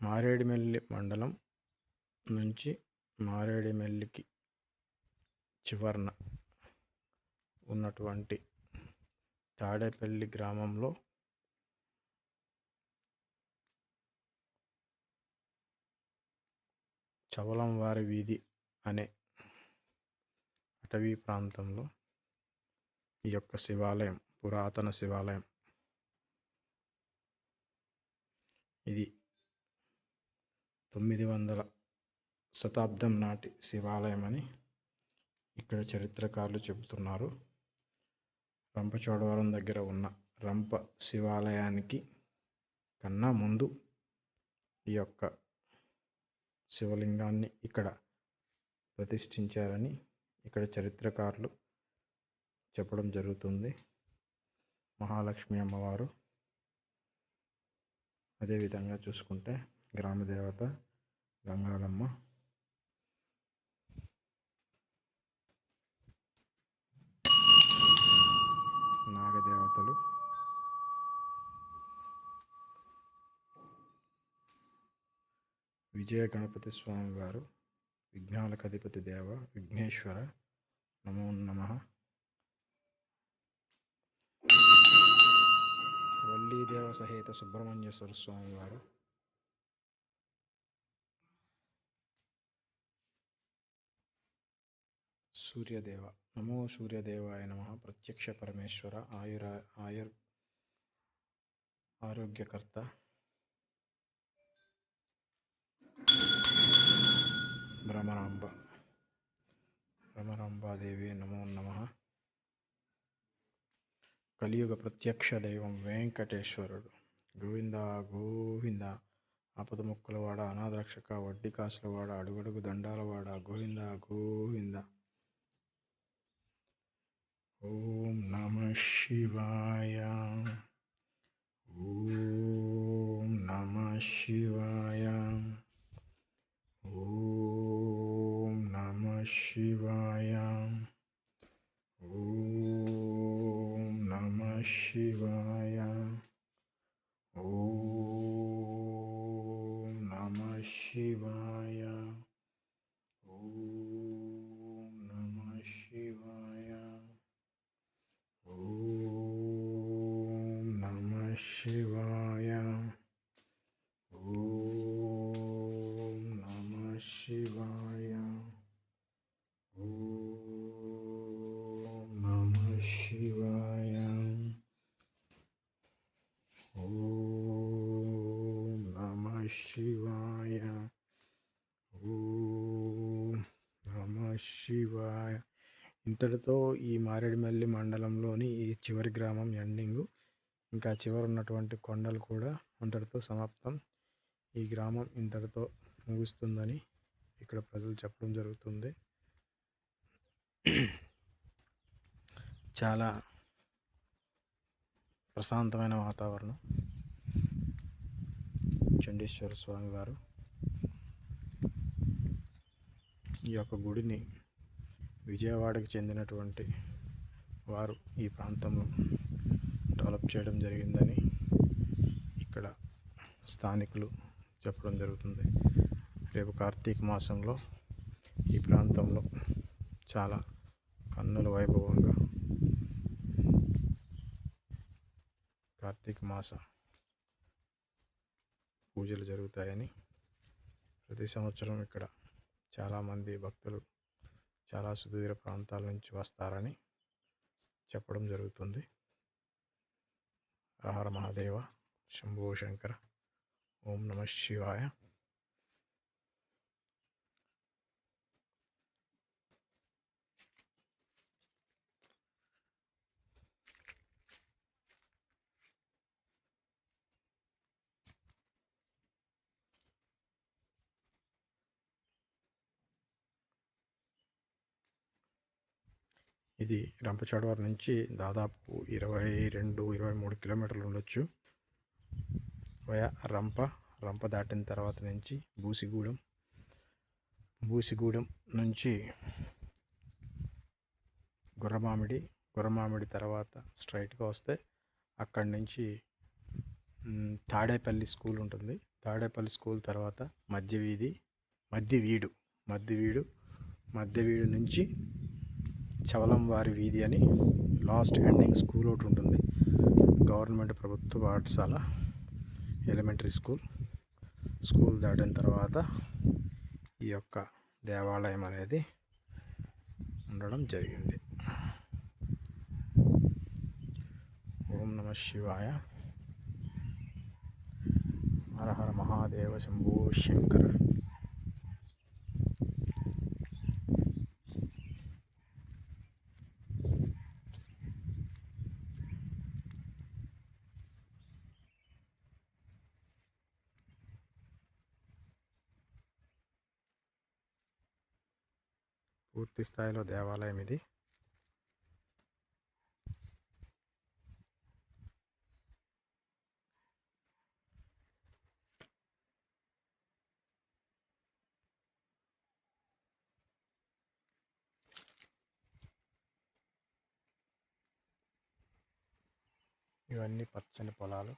మారేడుమిల్లి మండలం నుంచి మారేడుమిల్లికి చివరన ఉన్నటువంటి తాడేపల్లి గ్రామంలో చవలంవారి వీధి అనే అటవీ ప్రాంతంలో ఈ యొక్క శివాలయం పురాతన శివాలయం. ఇది తొమ్మిది వందల శతాబ్దం నాటి శివాలయం అని ఇక్కడ చరిత్రకారులు చెబుతున్నారు. రంపచోడవరం దగ్గర ఉన్న రంప శివాలయానికి కన్నా ముందు ఈ యొక్క శివలింగాన్ని ఇక్కడ ప్రతిష్ఠించారని ఇక్కడ చరిత్రకారులు చెప్పడం జరుగుతుంది. మహాలక్ష్మి అమ్మవారు అదేవిధంగా చూసుకుంటే గ్రామదేవత గంగాలమ్మ. నాగదేవతలు. విజయ గణపతి స్వామి వారు విఘ్నాలకు అధిపతి దేవ విఘ్నేశ్వర నమో నమ. వల్లీదేవ సహిత సుబ్రహ్మణ్యేశ్వర స్వామి వారు ಸೂರ್ಯದೇವ. ನಮೋ ಸೂರ್ಯದೇವಾಯ ನಮಃ. ಪ್ರತ್ಯಕ್ಷ ಪರಮೇಶ್ವರ, ಆಯುರ, ಆಯುರ್, ಆರೋಗ್ಯಕರ್ತ. ಭ್ರಮರಾಂಬ. ಭ್ರಮರಾಂಬಾದೇವಿ ನಮೋ ನಮಃ. ಕಲಿಯುಗ ಪ್ರತ್ಯಕ್ಷ ದೈವಂ ವೆಂಕಟೇಶ್ವರರು. ಗೋವಿಂದ ಗೋವಿಂದ. ಆಪದ ಮುಕ್ಕಲವಾಡ ಅನಾದ್ರಕ್ಷಕ ವಡ್ಡಿ ಕಾಸಲವಾಡ ಅಡುಗಡುಗು, ದಂಡಾಲವಾಡ, ಗೋವಿಂದ ಗೋವಿಂದ. Шивая. Ом Нама Шивая. Ом Нама Шивая. Ом Нама Шивая. Ом Нама Шивая. శివాయ. ఓం నమ శివాయ. ఓం నమ శివాయ. ఓం నమ శివాయ. ఇంతటితో ఈ మారేడుమల్లి మండలంలోని ఈ చివరి గ్రామం ఎండింగ్. ఇంకా చివరి ఉన్నటువంటి కొండలు కూడా అంతటితో సమాప్తం. ఈ గ్రామం ఇంతటితో ముగుస్తుందని ఇక్కడ ప్రజలు చెప్పడం జరుగుతుంది. చాలా ప్రశాంతమైన వాతావరణం. చండీశ్వర స్వామి వారు ఈ యొక్క గుడిని విజయవాడకు చెందినటువంటి వారు ఈ ప్రాంతంలో డెవలప్ చేయడం జరిగిందని ఇక్కడ స్థానికులు చెప్పడం జరుగుతుంది. రేపు కార్తీక మాసంలో ఈ ప్రాంతంలో చాలా కన్నుల వైభవంగా కార్తీక మాస పూజలు జరుగుతాయని ప్రతి సంవత్సరం ఇక్కడ చాలామంది భక్తులు చాలా సుదూర ప్రాంతాల నుంచి వస్తారని చెప్పడం జరుగుతుంది. హర మహాదేవ శంభో శంకర ఓం నమ శివాయ. ఇది రంపచోడవరం నుంచి దాదాపు ఇరవై రెండు ఇరవై మూడు కిలోమీటర్లు ఉండొచ్చు. వయా రంప రంప దాటిన తర్వాత నుంచి బూసిగూడెం. బూసిగూడెం నుంచి గుర్రమామిడి గుర్రమామిడి తర్వాత స్ట్రైట్గా వస్తే అక్కడి నుంచి తాడేపల్లి స్కూల్ ఉంటుంది. తాడేపల్లి స్కూల్ తర్వాత మధ్య వీధి మధ్య వీడు మధ్య వీడు మధ్య వీడు నుంచి చవలం వారి వీధి అని లాస్ట్ ఎండింగ్ స్కూల్ ఒకటి ఉంటుంది. గవర్నమెంట్ ప్రభుత్వ పాఠశాల ఎలిమెంటరీ స్కూల్. స్కూల్ దాటిన తర్వాత ఈ యొక్క దేవాలయం అనేది ఉండడం జరిగింది. ఓం నమ శివాయ. హర హర మహాదేవ శంభో శంకర్. పూర్తి స్థాయిలో దేవాలయం ఇది. ఇవన్నీ పచ్చని పొలాలు.